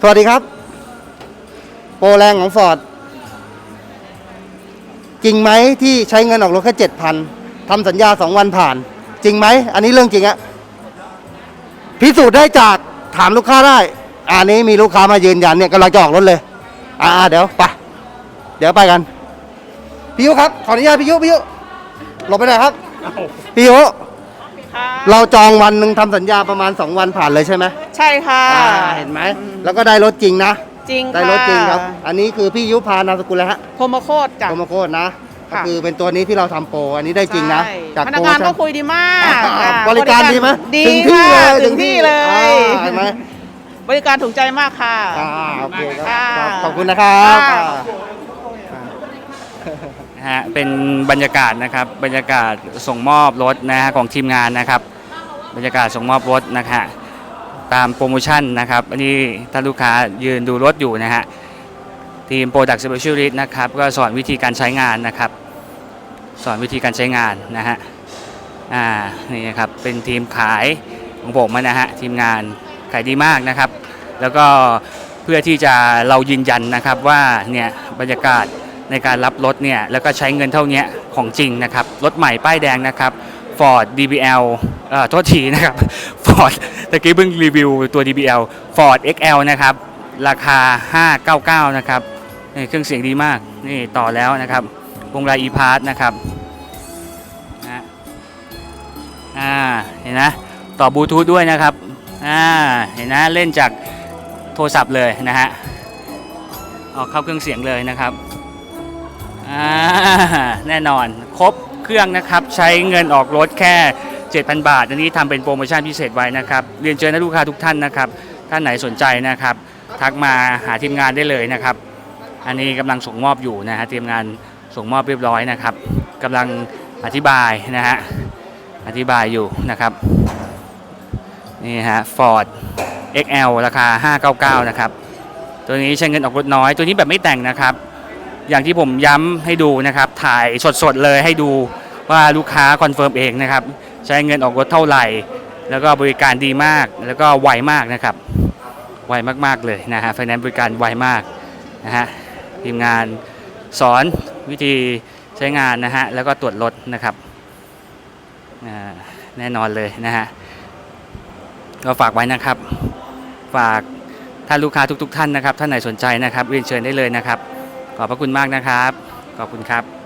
สวัสดีครับ โปรแรงของฟอร์ดจริงไหมที่ใช้เงินออกรถแค่เจ็ดพันทำสัญญาสองวันผ่าน จริงไหม อันนี้เรื่องจริงอะพิสูจน์ได้จากถามลูกค้าได้ อันนี้มีลูกค้ามายืนยันเนี่ยกำลังจะออกรถเลย อ่าเดี๋ยวไปเดี๋ยวไปกัน พี่ยุครับ ขออนุญาตพี่ยุพี่ยุหลบไปหน่อยครับ พี่ยุ ค่ะ เราจองวันหนึ่งทำสัญญาประมาณสองวันผ่านเลยใช่ไหมใช่ค่ะ อ่าเห็นไหมแล้วก็ได้รถจริงนะ จริงได้ค่ะรถจริงครับ อันนี้คือพี่ยุพานามสกุลแล้วฮะโพมโคตรจ้ะโปรโมโคดนะ ก็ค่ะ คือเป็นตัวนี้ที่เราทำโปรอันนี้ได้จริงนะใช่จากพโปนัรกโมงานชั่ก็นคุยดีมากอ่าอ่าบริการดีไหมดีถึงที่ค่ะเลยถึงที่เลอ่าย เห็นไหมบริการถูกใจมากค่ะ อ่าโอเคครับค่ะครับขอบคุณนะครับค่ะอ่านะ ฮะเป็นบรรยากาศนะครับบรรยากาศส่งมอบรถนะฮะของทีมงานนะครับ บรรยากาศส่งมอบรถนะฮะตามโปรโมชั่นนะครับอันนี้ถ้าลูกค้ายืนดูรถอยู่นะฮะทีม Product Specialist นะครับก็สอนวิธีการใช้งานนะครับ สอนวิธีการใช้งานนะฮะอ่านี่นะครับเป็นทีมขายของผมนะฮะทีมงานขายดีมากนะครับ แล้วก็เพื่อที่จะเรายืนยันนะครับว่าเนี่ยบรรยากาศ ในการรับรถเนี่ยแล้วก็ใช้เงินเท่านี้ของจริงนะครับรถใหม่ป้ายแดงนะครับ Ford DBL เอ่อโทษทีนะครับ Ford ตะกี้เพิ่งรีวิวตัว DBL Ford XL นะครับ ราคา 599 นะครับนี่เครื่องเสียงดีมากนี่ต่อแล้วนะครับวงไล e p a s นะครับนะอ่าเห็นนะต่อบลูทูธด้วยนะครับอ่าเห็นนะเล่นจากโทรศัพท์เลยนะฮะออกเข้าเครื่องเสียงเลยนะครับ อ่าแน่นอนครบเครื่องนะครับ ใช้เงินออกรถแค่ 7,000 บาท อันนี้ทำเป็นโปรโมชั่นพิเศษไว้นะครับ เรียนเชิญนะลูกค้าทุกท่านนะครับ ท่านไหนสนใจนะครับ ทักมาหาทีมงานได้เลยนะครับ อันนี้กำลังส่งมอบอยู่นะฮะทีมงานส่งมอบเรียบร้อยนะครับกำลังอธิบายนะฮะอธิบายอยู่นะครับนี่ฮะ Ford XL ราคา 599 นะครับ ตัวนี้ใช้เงินออกรถน้อย ตัวนี้แบบไม่แต่งนะครับ อย่างที่ผมย้ำให้ดูนะครับ ถ่ายสดๆเลยให้ดูว่าลูกค้าคอนเฟิร์มเองนะครับ ใช้เงินออกรถเท่าไหร่ แล้วก็บริการดีมาก แล้วก็ไวมากนะครับ ไวมากๆเลยนะฮะไฟแนนซ์บริการไวมากนะฮะทีมงานสอนวิธีใช้งานนะฮะแล้วก็ตรวจรถนะครับแน่นอนเลยนะฮะก็ฝากไว้นะครับ ฝากท่านลูกค้าทุก ๆ ท่านนะครับท่านไหนสนใจนะครับเรียนเชิญได้เลยนะครับ ขอบพระคุณมากนะครับ ขอบคุณครับ